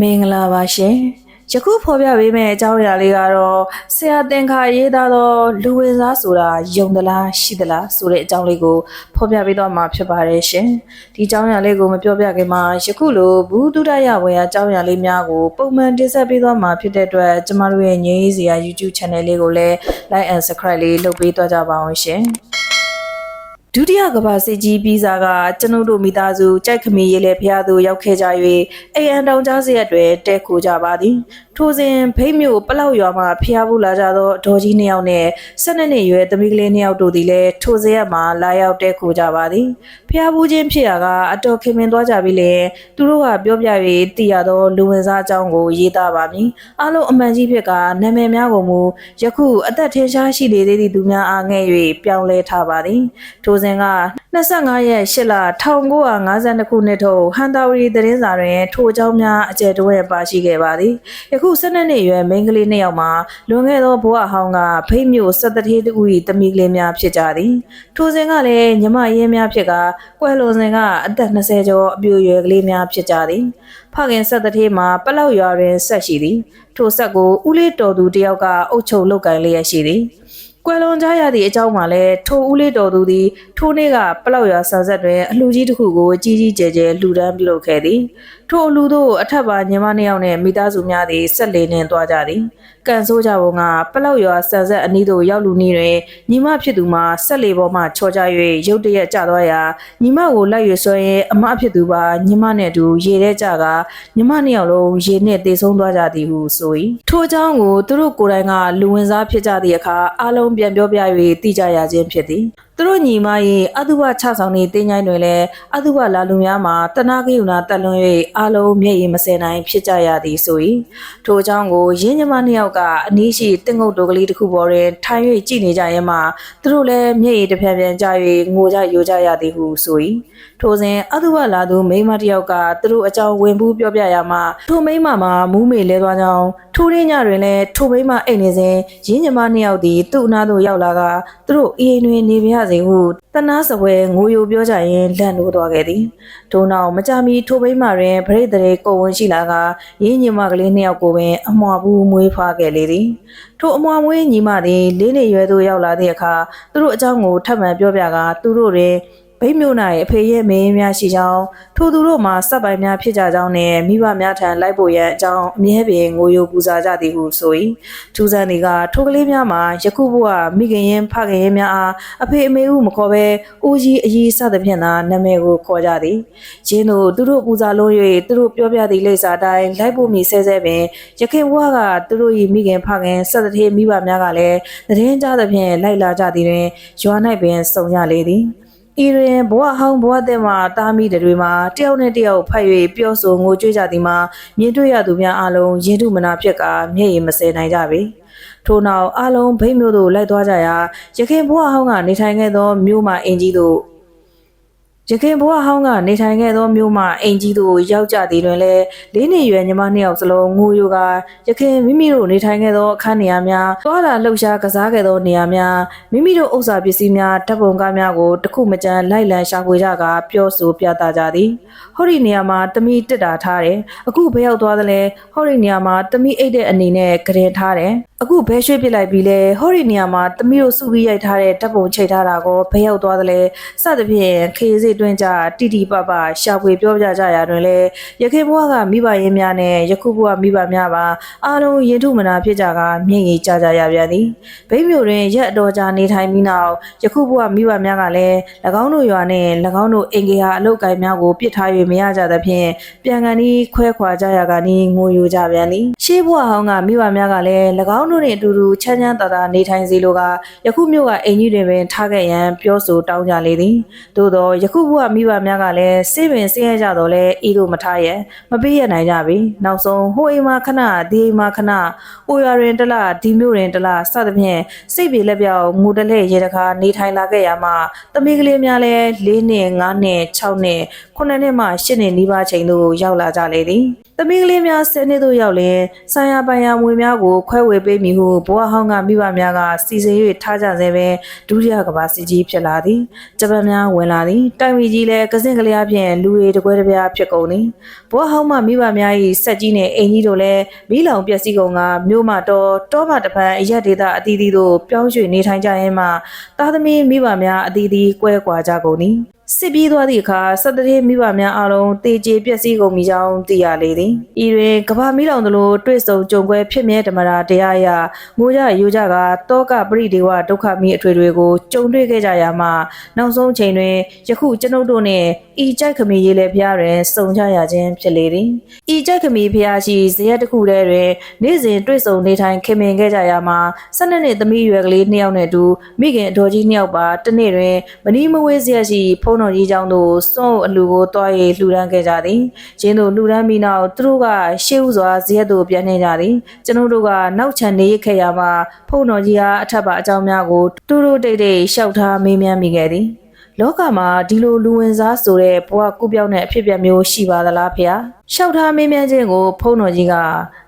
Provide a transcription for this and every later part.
မင်္ဂလာပါရှင်ယခုဖော်ပြပေးမယ့်အကြောင်းအရာလေးကတော့ဆရာတင်ခါရေးသားသောလူဝင်စားဆိုတာယုံသလားရှိသလားဆိုတဲ့အကြောင်းလေးကိုဖော်ပြပေးတော့မှာဖြစ်ပါတယ်ရှင်ဒီအကြောင်းအရာလေးကိုမပြောပြခင်မှာယခုလိုဘူးတုဒရဝေယအကြောင်းအရာလေးများကိုပုံမှန်တင်ဆက်ပေးသွားမှာဖြစ်တဲ့အတွက်ကျမတို့ရဲ့ငြိမ်းရေးစရာ YouTube channel လေးကိုလည်း like and subscribe လေးလုပ်ပေးသွားကြပါအောင်ရှင် ဒုတိယကမ္ဘာစစ်ကြီးပြီးစားကကျွန်ုပ်တို့မိသားစုကြိုက်ခမီရေးလေဖျားသူရောက်ခဲ့ကြ၍အိမ်အန်တောင်ကြားစရက်တွေတဲခိုကြပါသည် ထိုစဉ်ဖိတ်မြို့ပလောက်ရွာမှဖျားဖို့လာကြသောဒေါ်ကြီးနှစ်ယောက်နှင့်၁၂နှစ်ရွယ်သမီးကလေးနှစ်ယောက်တို့သည်လည်းထိုစရက်မှလာရောက်တဲခိုကြပါသည်ဖျားဘူးချင်းဖြစ်ရာကအတော်ခင်မင်သွားကြပြီလေသူတို့ကပြောပြ၍တည်ရသောလူဝင်စားအကြောင်းကိုရေးသားပါမည်အလုံးအမှန်ကြီးဖြစ်ကနာမည်များကိုမူယခုအသက်ထင်ရှားရှိလေသေးသည့်သူများအားငဲ့၍ပြောင်းလဲထားပါသည်ထိုစဉ်က25ရက်8လ1952ခုနှစ်ထုတ်ဟန်တာဝရီသတင်းစာတွင်ထိုအကြောင်းများအကျယ်တဝဲပါရှိခဲ့ပါသည်ယခု12နှစ်အရွယ်မိန်းကလေးနှစ်ယောက်မှာလွန်ခဲ့သောဘဝဟောင်းကဖိတ်မြို့စက်တထေးတူ၏တမိကလေးများဖြစ်ကြသည်ထိုစဉ်ကလည်းညီမရင်းများဖြစ်ကကွယ်လွန်စဉ်ကအသက်20ကျော်အပြည့်အရွယ်ကလေးများဖြစ်ကြသည်ဖခင်ဆက်တထေးမှာပလောက်ရွာတွင်ဆက်ရှိသည်ထိုဆက်ကိုဦးလေးတော်သူတယောက်က အုပ်ချုပ်လုပ်ကိုင်လျက်ရှိသည် ကွယ်လွန်ကြရသည့်အကြောင်းမှာလည်းထိုဦးလေးတော်သူသည်ထိုနေ့ကပလောက်ရွာဆန်ဆက်တွင်အလှကြီးတစ်ခုကိုကြီးကြီးကျယ်ကျယ်လှူဒန်းပြုလုပ်ခဲ့သည်ထိုအလူတို့အထက်ပါညီမနှစ်ယောက်နှင့်မိသားစုများသည်ဆက်လေနှင်သွားကြသည်ကန်ဆိုးကြပုံကပလောက်ရွာဆန်ဆက်အနီးသို့ရောက်လူနည်းတွင်ညီမဖြစ်သူမှာဆက်လေပေါ်မှချော်ကြ၍ရုတ်တရက်ကျသွားရာညီမကိုလိုက်ရွဆွဲရင်အမဖြစ်သူပါညီမနှင့်အတူရေထဲကျကညီမနှစ်ယောက်လုံးရေနှင့်တေဆုံးသွားကြသည်ဟုဆို၏ထိုအကြောင်းကိုသူတို့ကိုယ်တိုင်ကလူဝင်စားဖြစ်ကြသည့်အခါအလုံးပြန်ပြောပြ၍သိကြရခြင်းဖြစ်သည်သူတို့ညီမ၏အတုပချဆောင်သည့်တင်းချိုင်းတွင်လည်းအတုပလာလူများမှာတနာကိယုနာတက်လွန်၍အလုံးမျက်ရည်မစင်နိုင်ဖြစ်ကြရသည်ဆို၏ထိုအကြောင်းကိုရင်းညီမနှစ်ယောက်ကအနည်းရှိတင်ငုတ်တော်ကလေးတစ်ခုပေါ်တွင်ထိုင်၍ကြည့်နေကြရင်မှသူတို့လည်းမျက်ရည်တစ်ဖြန်းဖြန်းကျ၍ငိုကြယိုကြရသည်ဟုဆို၏ထိုစဉ်အတုပလာသူမိန်းမတစ်ယောက်ကသူတို့အကြောင်းဝင်ဘူးပြောပြရမှထိုမိန်းမမှာမူးမေလဲသွားကြောင်းထိုရင်းညတွင်လည်းထိုမိန်းမအိတ်နေစဉ်ရင်းညီမနှစ်ယောက်သည်သူ့အနားသို့ရောက်လာကသူတို့အေးအိမ်တွင်နေပြရစေဟုတနာစပွဲငိုယိုပြောကြရင်လန့်လို့သွားခဲ့သည်ထို့နောက်မကြမီထိုမိန်းမတွင်ဗရိတ်တဲ့ကိုဝင်ရှိလာကရင်းညီမကလေးနှစ်ယောက်ကိုပင်အမွာဘူးမွေးဖွားခဲ့လေသည်ထိုအမွာမွေးညီမသည်လေးနှစ်ရွယ်သို့ရောက်လာသည့်အခါသူတို့အကြောင်းကိုထပ်မံပြောပြကသူတို့တွင် ဗိတ်မြို့၌အဖေရဲ့မင်းများရှိကြောင်းထိုသူတို့မှာစက်ပိုင်များဖြစ်ကြကြောင်းနှင့်မိဘများထံလိုက်ဖို့ရန်အကြောင်းအမြဲပင်ငိုယိုပူဇာကြသည်ဟုဆို၏ထူးဆန်းသည်ကထိုကလေးများမှာယခုဘဝမိခင်ရင်ဖခင်ရင်များအားအဖေအမေဟုမခေါ်ဘဲဦးကြီးအကြီးစသဖြင့်သာနာမည်ကိုခေါ်ကြသည်ရင်းတို့သူတို့ပူဇာလုံး၍သူတို့ပြောပြသည့်လိပ်စာတိုင်းလိုက်ဖို့မီဆဲဆဲပင်ယခင်ဘဝကသူတို့၏မိခင်ဖခင်စသဖြင့်မိဘများကလည်းသတင်းကြားသဖြင့်လိုက်လာကြသည်တွင်ရွာ၌ပင်စုံရလေသည် ဤတွင်ဘဝဟောင်းဘဝတဲ့မှာတားမိတွေမှာတယောက်နဲ့တယောက်ဖတ်၍ပြောဆိုငိုကြွေးကြသည်မှာမြင်တွေ့ရသူများအလုံးရင်ထုမနာဖြစ်ကမျက်ရည်မစဲနိုင်ကြပေထို့နောက်အလုံးဗိတ်မျိုးတို့လိုက်သွားကြရာရခင်ဘဝဟောင်းကနေထိုင်ခဲ့သောမြို့မှအင်ကြီးတို့ ရခင်ဘဝဟောင်းကနေထိုင်ခဲ့သောမြို့မှအင်ကြီးတို့ရောက်ကြသည်တွင်လည်းလေးနှစ်ရွယ်ညီမနှစ်ယောက်စလုံးငိုယိုကရခင်မိမိတို့နေထိုင်ခဲ့သောအခန်းနေရာများသွားလာလှုပ်ရှားကစားခဲ့သောနေရာများမိမိတို့ဥစ္စာပစ္စည်းများတပ်ပုံကားများကိုတစ်ခုမကြမ်းလိုက်လံရှာဖွေကြကပြောဆိုပြသကြသည်ဟောဒီနေရာမှာတမိတက်တာထားတယ်အခုဘယ်ရောက်သွားသလဲဟောဒီနေရာမှာတမိအိတ်တဲ့အနေနဲ့ကြရင်ထားတယ် အခုဘဲရွှေ့ပစ်လိုက်ပြီးလဲဟောဒီနေရာမှာတမိတို့စုပြီးရိုက်ထားတဲ့တပ်ပုံချိတ်ထားတာကိုဘယ်ရောက်သွားသလဲစသဖြင့်ခေစီတွင်းကြတီတီပပရှာဖွေပြောပြကြရာတွင်လဲရခေဘွားကမိဘရင်းများနဲ့ယခုဘွားမိဘများပါအားလုံးရင်ထုမနာဖြစ်ကြကမြင့်ရည်ကြကြရပြန်သည်ဗိမျိုးတွင်ရက်အတော်ကြာနေထိုင်ပြီးနောက်ယခုဘွားမိဘများကလည်း၎င်းတို့ရွာနဲ့၎င်းတို့အင်္ဂေဟာအလုတ်ကိုင်များကိုပြစ်ထား၍မရကြသဖြင့်ပြန်ကန်ဒီခွဲခွာကြရကနီးငိုယိုကြပြန်သည်ရှေးဘွားဟောင်းကမိဘများကလည်း၎င်းတို့နှင့်အတူတူချမ်းချမ်းသာသာနေထိုင်စေလိုကယခုမြို့ကအင်ကြီးတွင်ပင်ထားခဲ့ရန်ပြောဆိုတောင်းကြလေသည်သို့သောယခုဘုရားမိဘများကလည်းစိတ်ပင်ဆင်းရဲကြတော့လဲဤလိုမထားရမပေးရနိုင်ကြပြီနောက်ဆုံးဟိုအိမ်မှာခဏဒီအိမ်မှာခဏဟိုရွာတွင်တလဒီမြို့တွင်တလစသဖြင့်စိတ်ပြေလက်ပြောက်ငိုတလဲရေတကာနေထိုင်လာခဲ့ရမှသမီးကလေးများလည်း၄နှစ်၅နှစ်၆နှစ်9နှစ်မှ10နှစ်နီးပါးချိန်သို့ရောက်လာကြလေသည်သမီးကလေးများဆယ်နှစ်သို့ရောက်လင်ဆံရပိုင်ရမွေများကိုခွဲဝေပေးမည်ဟုဘဝဟောင်းကမိဘများကစီစဉ်၍ထားကြစေပဲဒုတိယကမ္ဘာစစ်ကြီးဖြစ်လာသည်ဂျပန်များဝင်လာသည်တိုင်ဝီကြီးလည်းကစင်ကလေးအပြင်လူတွေတကွဲတပြားဖြစ်ကုန်သည်ဘဝဟောင်းမှမိဘများ၏ဆက်ကြီးနှင့်အိမ်ကြီးတို့လည်းမိလောင်ပျက်စီးကုန်ကမြို့မှတော့တောမှတပန်းအရက်ဒေသအသီးသီးတို့ပြောင်းရွှေ့နေထိုင်ကြရင်မှသားသမီးမိဘများအသီးသီးကွဲကွာကြကုန်သည် စစ်ပြီးသွားသည့်အခါစက်တရေမိဘများအားလုံးတေကျေပျက်စီးကုန်ပြီကြောင်းသိရလေသည်ဤတွင်ကဘာမီလောင်သလိုတွေ့ဆုံကြုံပွဲဖြစ်မြဲဓမ္မရာတရားအရမိုးကြရိုးကြကတောကပရိဒေဝဒုက္ခမိအထွေတွေကိုကြုံတွေ့ခဲ့ကြရမှနောက်ဆုံးချိန်တွင်ယခုကျွန်ုပ်တို့နှင့်ဤကြိုက်ခမီရေးလည်းဖျားတွင်စုံကြရခြင်းဖြစ်လေသည်ဤကြိုက်ခမီဖျားရှိဇရက်တစ်ခုတည်းတွင်နေ့စဉ်တွေ့ဆုံနေထိုင်ခင်မင်ခဲ့ကြရမှ၁၂နှစ်သမီးရွယ်ကလေးနှစ်ယောက်နဲ့အတူမိခင်အတော်ကြီးနှစ်ယောက်ပါတစ်နေ့တွင်မနီးမဝေးဇရက်ရှိဖုံးတော်ကြီးကျောင်းသို့စွန့်အလူကိုတွား၍လှူဒန်းခဲ့ကြသည်။ရင်းတို့လှူဒန်းပြီးနောက်သူတို့ကရှေးဥစွာဇရက်သို့ပြန်နေကြသည်။ကျွန်ုပ်တို့ကနောက်ချန်နေခဲ့ရမှဖုံးတော်ကြီးအားအထက်ပါအကြောင်းများကိုတူတူတိတ်တိတ်လျှောက်ထားမေးမြန်းမိခဲ့သည်။ လောကမှာဒီလိုလူဝင်စားဆိုတဲ့ဘဝကုပြောင်းတဲ့အဖြစ်အပျက်မျိုးရှိပါသလားဖေ။လျှောက်ထားမေးမြန်းခြင်းကိုဖုံးတော်ကြီးက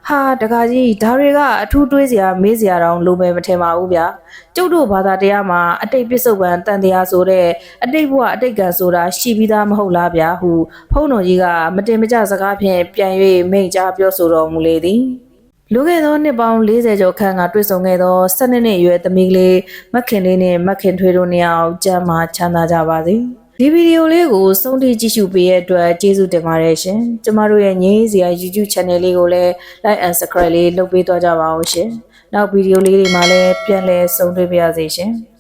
ဟာတကားကြီးဒါတွေကအထူးတွေးစရာမေးစရာတောင်လိုမယ်မထင်ပါဘူးဗျာ။ကျုပ်တို့ဘာသာတရားမှာအတိတ်ပစ္စုပန်တန်တရားဆိုတဲ့အတိတ်ဘဝအတိတ်ကံဆိုတာရှိပြီးသားမဟုတ်လားဗျာဟုဖုံးတော်ကြီးကမတင်မကျစကားဖြင့်ပြန်၍မိန့်ကြားပြောဆိုတော်မူလေသည်။ လူခဲ့သောနှစ်ပေါင်း40ကျော်ခန့်ကတွေ့ဆုံခဲ့သော12နှစ်အရွယ်သမီးကလေးမခင်လေးနဲ့မခင်ထွေးတို့နှစ်ယောက်ကျမ်းမာချမ်းသာကြပါစေ။ဒီဗီဒီယိုလေးကိုဆုံးထိကြည့်ရှုပေးတဲ့အတွက်ကျေးဇူးတင်ပါတယ်ရှင်။ကျမတို့ရဲ့ငြိမ်းစရာ YouTube Channel လေးကိုလည်း Like and Subscribe လေးလုပ်ပေးသွားကြပါဦးရှင်။နောက်ဗီဒီယိုလေးတွေမှာလည်းပြန်လည်ဆုံတွေ့ပါရစေရှင်။